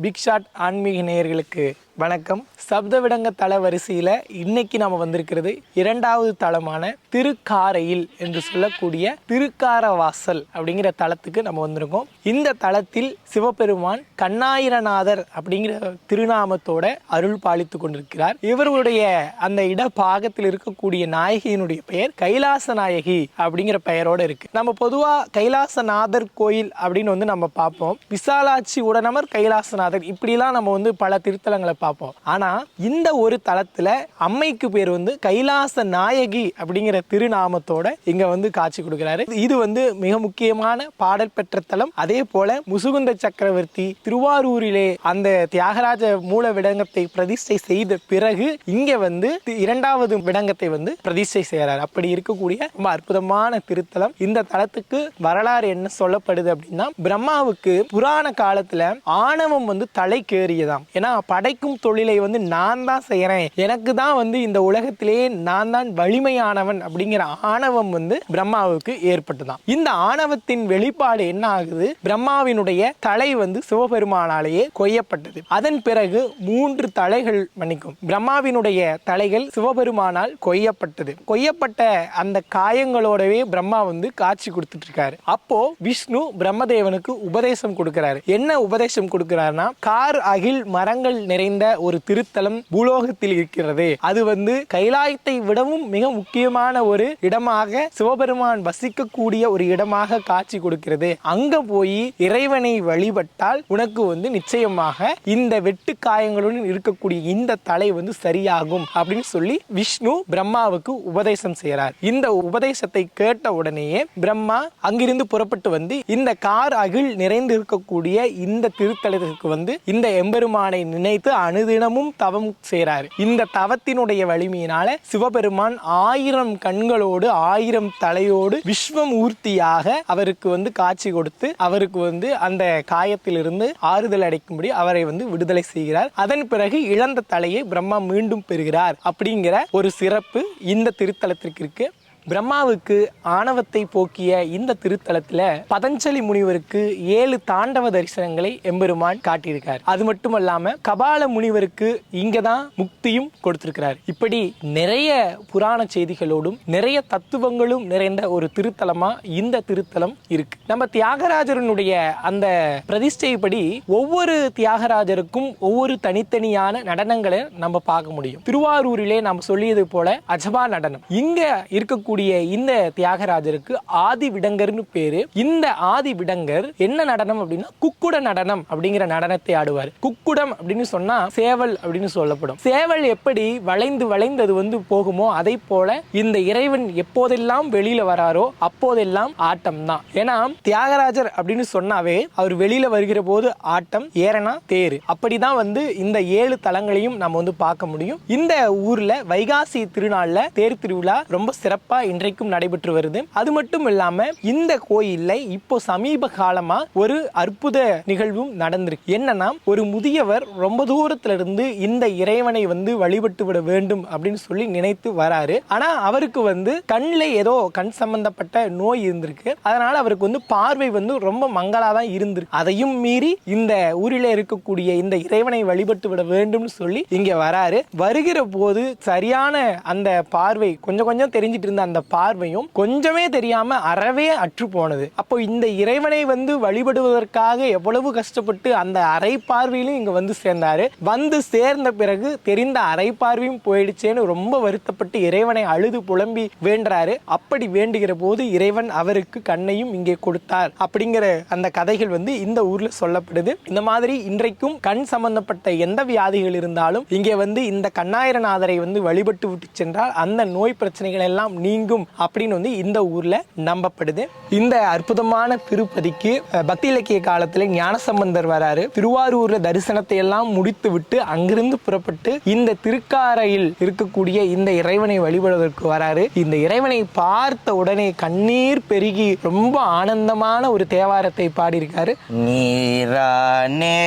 Big shot ஆன்மீக நேயர்களுக்கு வணக்கம். சப்தவிடங்க தல வரிசையில் இன்னைக்கு நம்ம வந்திருக்கிறது இரண்டாவது தலமான திருக்காரையில் என்று சொல்லக்கூடிய திருக்காரவாசல் அப்படிங்கிற தலத்துக்கு நம்ம வந்திருக்கோம். இந்த தலத்தில் சிவபெருமான் கண்ணாயிரநாதர் அப்படிங்கிற திருநாமத்தோட அருள் பாலித்து கொண்டிருக்கிறார். இவருடைய அந்த இடப்பாகத்தில் இருக்கக்கூடிய நாயகியினுடைய பெயர் கைலாச நாயகி அப்படிங்கிற பெயரோட இருக்கு. நம்ம பொதுவாக கைலாசநாதர் கோயில் அப்படின்னு வந்து நம்ம பார்ப்போம். விசாலாட்சி உடனமர் கைலாசநாதர். இப்படிலாம் நம்ம வந்து பல திருத்தலங்களை பார்ப்போம் ஆனா இந்த ஒரு தலத்துல அம்மைக்கு பேர் வந்து கைலாச நாயகி அப்படிங்கிற திருநாமத்தோட இங்க வந்து காட்சி கொடுக்கிறாரு. இது வந்து மிக முக்கியமான பாடல் பெற்ற தலம். அதே போல முசுகுந்த சக்கரவர்த்தி திருவாரூரிலே அந்த தியாகராஜ மூல விடங்கத்தை பிரதிஷ்டை செய்த பிறகு இங்க வந்து இரண்டாவது விடங்கத்தை வந்து பிரதிஷ்டை செய்கிறார். அப்படி இருக்கக்கூடிய ரொம்ப அற்புதமான திருத்தலம். இந்த தலத்துக்கு வரலாறு என்ன சொல்லப்படுது அப்படின்னா பிரம்மாவுக்கு புராண காலத்துல ஆணவம் வந்து தலைக்கேறியதாம். ஏன்னா படைக்கும் தொழிலை வந்து நான் தான் செய்கிறேன் எனக்கு தான் வந்து இந்த உலகத்திலேயே நான் தான் வலிமையானவன் அப்படிங்கிற ஆணவம் வந்து பிரம்மாவுக்கு ஏற்பட்டுதான். இந்த ஆணவத்தின் வெளிப்பாடு என்ன ஆகுது? பிரம்மாவினுடைய தலை வந்து சிவபெருமானாலேயே கொய்யப்பட்டது. அதன் பிறகு மூன்று தலைகள் மன்னிக்கும். பிரம்மாவினுடைய தலைகள் சிவபெருமானால் கொய்யப்பட்டது. கொய்யப்பட்ட அந்த காயங்களோடவே பிரம்மா வந்து காட்சி கொடுத்துட்டு இருக்காரு அப்போ விஷ்ணு பிரம்மதேவனுக்கு உபதேசம் கொடுக்கிறாரு. என்ன உபதேசம் கொடுக்கிறாருன்னா கார் அகில் மரங்கள் நிறைந்த ஒரு திருத்தலம் பூலோகத்தில் இருக்கிறது. அது வந்து கைலாயத்தை விடவும் மிக முக்கியமான ஒரு இடமாக சிவபெருமான் வசிக்கக்கூடிய ஒரு இடமாக காட்சி கொடுக்கிறது. அங்க போய் இறைவனை வழிபட்டால் உனக்கு வந்து நிச்சயமாக இந்த வெட்டு காயங்களுடன் இருக்கக்கூடிய இந்த தலை வந்து சரியாகும் அப்படின்னு சொல்லி விஷ்ணு பிரம்மாவுக்கு உபதேசம் செய்கிறார் இந்த உபதேசத்தை கேட்ட உடனேயே பிரம்மா அங்கிருந்து புறப்பட்டு வந்து இந்த கார் அகில் நிறைந்து இருக்கக்கூடிய இந்த திருத்தலத்திற்கு வந்து இந்த எம்பெருமானை நினைத்து அனுதினமும் தவம் செய்கிறார். இந்த தவத்தினுடைய வலிமையினால சிவபெருமான் ஆயிரம் கண்களோடு ஆயிரம் தலையோடு விஸ்வமூர்த்தியாக அவருக்கு வந்து காட்சி கொடுத்து அவருக்கு வந்து அந்த காயத்திலிருந்து ஆறுதல் அடைக்கும்படி அவரை வந்து விடுதலை செய்கிறார். அதன் பிறகு இழந்த தலையை பிரம்மா மீண்டும் பெறுகிறார். அப்படிங்கிற ஒரு சிறப்பு இந்த திருத்தலத்திற்கு இருக்கு. பிரம்மாவுக்கு ஆணவத்தை போக்கிய இந்த திருத்தலத்துல பதஞ்சலி முனிவருக்கு ஏழு தாண்டவ தரிசனங்களை எம்பெருமான் காட்டியிருக்கார். அது மட்டுமல்லாம கபால முனிவருக்கு இங்கதான் முக்தியும் கொடுத்திருக்கிறார். இப்படி நிறைய புராண செய்திகளோடும் நிறைய தத்துவங்களும் நிறைந்த ஒரு திருத்தலமா இந்த திருத்தலம் இருக்கு. நம்ம தியாகராஜரனுடைய அந்த பிரதிஷ்டைப்படி ஒவ்வொரு தியாகராஜருக்கும் ஒவ்வொரு தனித்தனியான நடனங்களை நம்ம பார்க்க முடியும். திருவாரூரிலே நாம் சொல்லியது போல அஜபா நடனம். இங்க இருக்கக்கூடிய இந்த தியாகராஜருக்கு ஆதி விடங்கர்னு பேரு. இந்த ஆதி விடங்கர் என்ன நடனம் அப்படின்னா குக்குட நடனம் அப்படிங்கிற நடனத்தை ஆடுவார். குக்குடம் அப்படின்னு சொன்னா சேவல் அப்படின்னு சொல்லப்படும். சேவல் எப்படி வளைந்து வளைந்து அது வந்து போகுமோ அதை போல இந்த இறைவன் எப்போதெல்லாம் வெளியில வராரோ அப்போதெல்லாம் ஆட்டம் தான். ஏன்னா தியாகராஜர் அப்படின்னு சொன்னாவே அவர் வெளியில வருகிற போது ஆட்டம் ஏறனா தேர். அப்படிதான் வந்து இந்த ஏழு தலங்களையும் நம்ம வந்து பார்க்க முடியும். இந்த ஊர்ல வைகாசி திருநாள்ல தேர் திருவிழா ரொம்ப சிறப்பா இன்றைக்கும் நடைபெற்று வருது. அது மட்டும் இல்லாம இந்த கோயில்ல இப்போ சமீப காலமா ஒரு அற்புத நிகழ்வும் நடந்திருக்கு. என்னன்னா ஒரு முதியவர் ரொம்ப தூரத்துல இருந்து இந்த இறைவனை வந்து வழிபட்டு விட வேண்டும் அப்படின்னு சொல்லி நினைத்து வராரு. ஆனா அவருக்கு வந்து கண்ணில் ஏதோ கண் சம்பந்தப்பட்ட நோய் இருந்திருக்கு. அதனால அவருக்கு வந்து பார்வை வந்து ரொம்ப மங்களா தான் இருந்திருக்கு. அதையும் மீறி இந்த ஊரில் இருக்கக்கூடிய இந்த இறைவனை வழிபட்டு விட வேண்டும்னு சொல்லி இங்க வராரு. வருகிற போது சரியான அந்த பார்வை கொஞ்சம் கொஞ்சம் தெரிஞ்சிட்டு இருந்த அந்த பார்வையும் கொஞ்சமே தெரியாம அறவே அற்று போனது. அப்போ இந்த இறைவனை வந்து வழிபடுவதற்காக எவ்வளவு கஷ்டப்பட்டு அந்த அரை பார்வையிலும் இங்க வந்து சேர்ந்தாரு. வந்து சேர்ந்த பிறகு தெரிந்த அரை பார்வையும் போயிடுச்சேன்னு ரொம்ப வருத்தப்பட்டு இறைவனை அழுது புலம்பி வேண்டுறாரு. அப்படி வேண்டுகிற போது இறைவன் அவருக்கு கண்ணையும் இங்கே கொடுத்தார். அப்படிங்கிற அந்த கதைகள் வந்து இந்த ஊர்ல சொல்லப்படுது. இந்த மாதிரி இன்றைக்கும் கண் சம்பந்தப்பட்ட எந்த வியாதிகள் இருந்தாலும் இங்கே வந்து இந்த கண்ணாயிரநாதரை வந்து வழிபட்டு விட்டு சென்றால் அந்த நோய் பிரச்சனைகள் எல்லாம் நீங்கும் அப்படின்னு வந்து இந்த ஊர்ல நம்பப்படுது. இந்த அற்புதமான திருப்பதிக்கு பக்தி இலக்கிய காலத்துல ஞானசம்பந்தர் வராரு. திருவாரூர்ல தரிசனத்தை எல்லாம் முடித்து விட்டு அங்கிருந்து புறப்பட்டு இந்த திருக்காரையில் இருக்கக்கூடிய இந்த இறைவனை வழிபடுவதற்கு வராரு. இந்த இறைவனை பார்த்த உடனே கண்ணீர் பெருகி ரொம்ப ஆனந்தமான ஒரு தேவாரத்தை பாடியிருக்காரு. நீரானே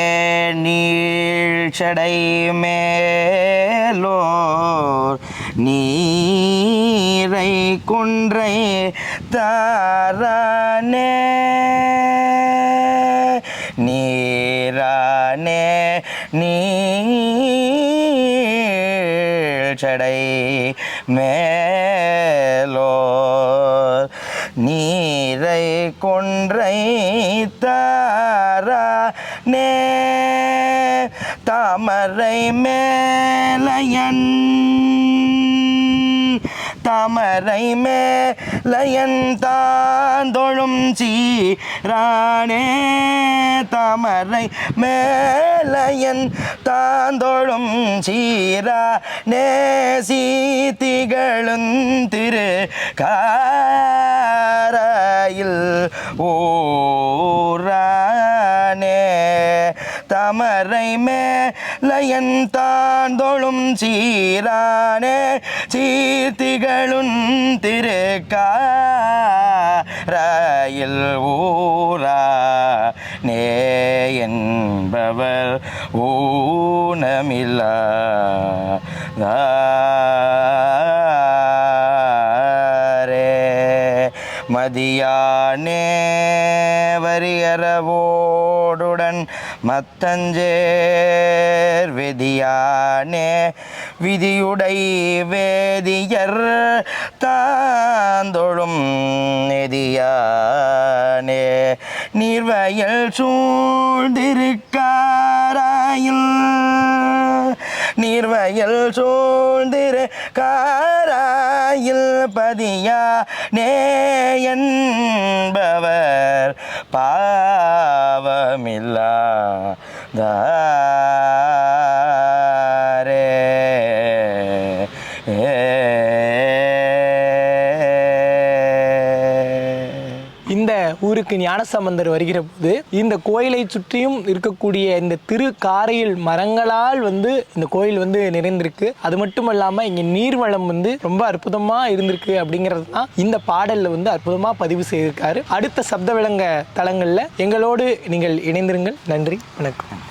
நீழ்ச்சடை மேலோ நீ குன்றை குன்றை தாரானே. நீரானே நீச்சடை மேலோர். நீரை கொன்றை தாரா நே தாமரை மேலையன் தாமரை மேலையன் தாந்தொழும் சீரானே. தாமரை மேலயன் தாந்தொழும் சீரா நேசீத்திகளும் திரு காராயில் தாமரை மே லயன் தான் தாந்தொழும் சீரானே சீர்த்திகளும் திருக்காராயில் ஊரா நே என்பவர் ஊனமில்லா மதியானே வரியறவோடுடன் மத்தஞ்சேர் விதியானே விதியுடை வேதியர் தாந்தொழும் நெதியானே நீர்வயல் சூழ்ந்திருக்காராயில் நீர்வயல் சூழ்ந்திரு காராயில் பதியா நே என்பவர் பாவமில்லா தாரே இந்த ஊருக்கு ஞானசம்பந்தர் வருகிற போது இந்த கோயிலை சுற்றியும் இருக்கக்கூடிய இந்த திருக்காரையில் மரங்களால் வந்து இந்த கோயில் வந்து நிறைந்திருக்கு. அது மட்டும் இல்லாம இங்க நீர்வளம் வந்து ரொம்ப அற்புதமா இருந்திருக்கு அப்படிங்கிறது தான் இந்த பாடல்ல வந்து அற்புதமா பதிவு செய்திருக்காரு. அடுத்த சப்த விளங்க தலங்கள்ல எங்களோடு நீங்கள் இணைந்திருங்கள். நன்றி வணக்கம்.